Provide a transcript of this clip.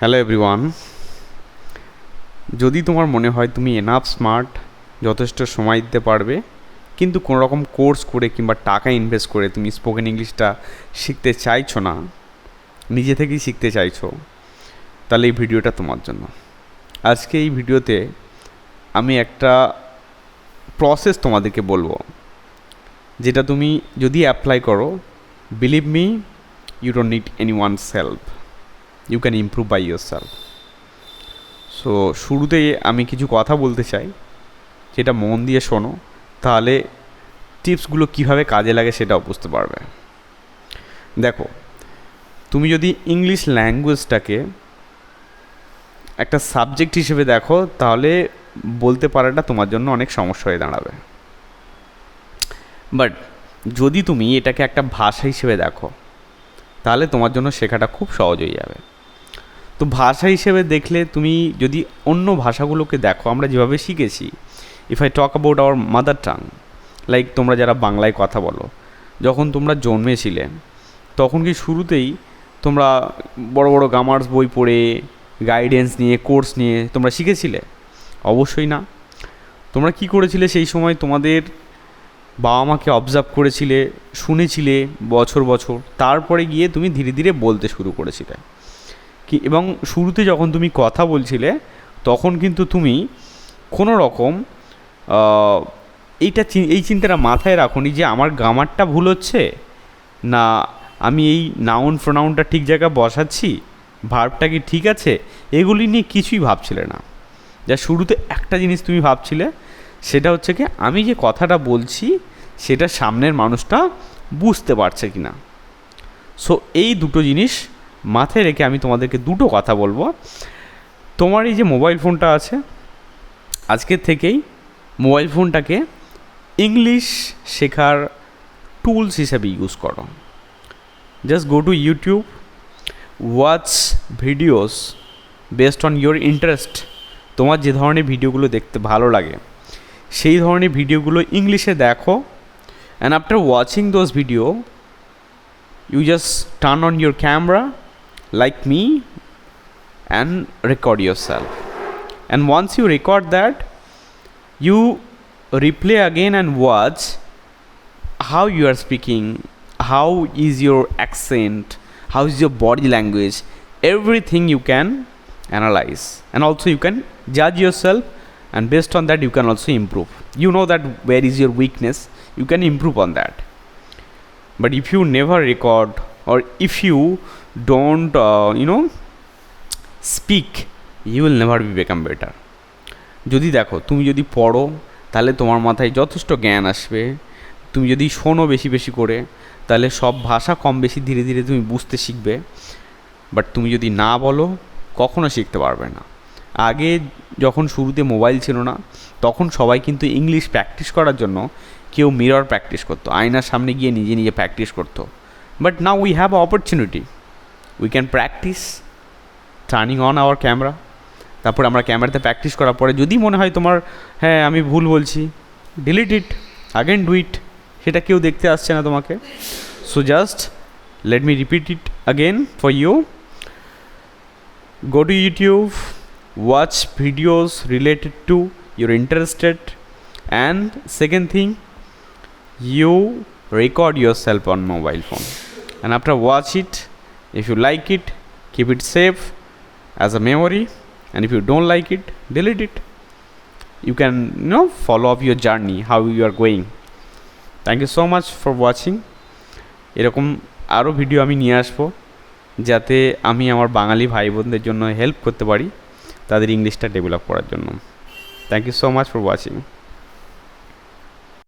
Hello everyone যদি তোমার মনে হয় তুমি এনাফ স্মার্ট যথেষ্ট সময় দিতে পারবে, কিন্তু কোনো রকম কোর্স করে কিংবা টাকা ইনভেস্ট করে তুমি স্পোকেন ইংলিশটা শিখতে চাইছো না, নিজে থেকেই শিখতে চাইছো, তাহলে এই ভিডিওটা তোমার জন্য। আজকে এই ভিডিওতে আমি একটা প্রসেস তোমাদেরকে বলব, যেটা তুমি যদি অ্যাপ্লাই করো believe me you don't need anyone self you can improve by yourself so শুরুতে আমি কিছু কথা বলতে চাই, যেটা মন দিয়ে শোনো, তাহলে টিপসগুলো কীভাবে কাজে লাগে সেটাও বুঝতে পারবে। দেখো, তুমি যদি ইংলিশ ল্যাঙ্গুয়েজটাকে একটা সাবজেক্ট হিসেবে দেখো, তাহলে বলতে পারাটা তোমার জন্য অনেক সমস্যা হয়ে দাঁড়াবে। বাট যদি তুমি এটাকে একটা ভাষা হিসেবে দেখো, তাহলে তোমার জন্য শেখাটা খুব সহজ হয়ে যাবে। তো ভাষা হিসেবে দেখলে তুমি যদি অন্য ভাষাগুলোকে দেখো, আমরা যেভাবে শিখেছি if I talk about our mother tongue like তোমরা যারা বাংলায় কথা বলো, যখন তোমরা জন্মেছিলে, তখন কি শুরুতেই তোমরা বড় বড় গামার্স বই পড়ে গাইডেন্স নিয়ে কোর্স নিয়ে তোমরা শিখেছিলে? অবশ্যই না। তোমরা কি করেছিলে সেই সময়? তোমাদের বাবা মাকে অবজার্ভ করেছিলে, শুনেছিলে বছর বছর, তারপরে গিয়ে তুমি ধীরে ধীরে বলতে শুরু করেছিলে। কি এবং শুরুতে যখন তুমি কথা বলছিলে, তখন কিন্তু তুমি কোনো রকম এইটা এই চিন্তাটা মাথায় রাখুনি যে আমার গ্রামারটা ভুল হচ্ছে, না আমি এই নাউন প্রোনাউনটা ঠিক জায়গায় বসাচ্ছি ভার্বটা কি ঠিক আছে? এগুলি নিয়ে কিছুই ভাবছিলে না। যা শুরুতে একটা জিনিস তুমি ভাবছিলে, সেটা হচ্ছে কি, আমি যে কথাটা বলছি, সেটা সামনের মানুষটা বুঝতে পারছে কি না সো এই দুটো জিনিস মাথায় রেখে আমি তোমাদেরকে দুটো কথা বলব। তোমার এই যে মোবাইল ফোনটা আছে আজকের থেকেই মোবাইল ফোনটাকে ইংলিশ শেখার টুলস হিসেবে ইউজ করো। Just go to YouTube watch videos based on your interest তোমার যে ধরনের ভিডিওগুলো দেখতে ভালো লাগে, সেই ধরনের ভিডিওগুলো ইংলিশে দেখো। And after watching those video you just turn on your camera like me and record yourself. And once you record that you replay again and watch how you are speaking how is your accent how is your body language everything you can analyze. And also you can judge yourself and based on that you can also improve. You know that where is your weakness you can improve on that. But if you never record or if you don't uh, you know speak you will never be become better. যদি দেখো তুমি যদি পড়ো তাহলে তোমার মাথায় যথেষ্ট জ্ঞান আসবে। তুমি যদি শোনো বেশি বেশি করে তাহলে সব ভাষা কম বেশি ধীরে ধীরে তুমি বুঝতে শিখবে। বাট তুমি যদি না বলো কখনো শিখতে পারবে না। আগে যখন শুরুতে মোবাইল ছিল না তখন সবাই কিন্তু ইংলিশ প্র্যাকটিস করার জন্য কেউ মিরর প্র্যাকটিস করতো আয়নার সামনে গিয়ে নিজে নিজে প্র্যাকটিস করতো। But now we have opportunity we can practice turning on our camera তারপর আমরা ক্যামেরাতে প্র্যাকটিস করার পরে যদি মনে হয় তোমার হ্যাঁ আমি ভুল বলছি delete it again do it সেটা কেউ দেখতে আসছে না তোমাকে। So just let me repeat it again for you go to youtube, watch videos related to your interested and second thing, you record yourself on mobile phone. And after watch it if you like it keep it safe as a memory and if you don't like it delete it you can you know follow up your journey how you are going thank you so much for watching এরকম আরও video আমি নিয়ে আসব যাতে আমি আমার বাঙালি ভাই বোনদের জন্য হেল্প করতে পারি তাদের ইংলিশটা ডেভেলপ করার জন্য thank you so much for watching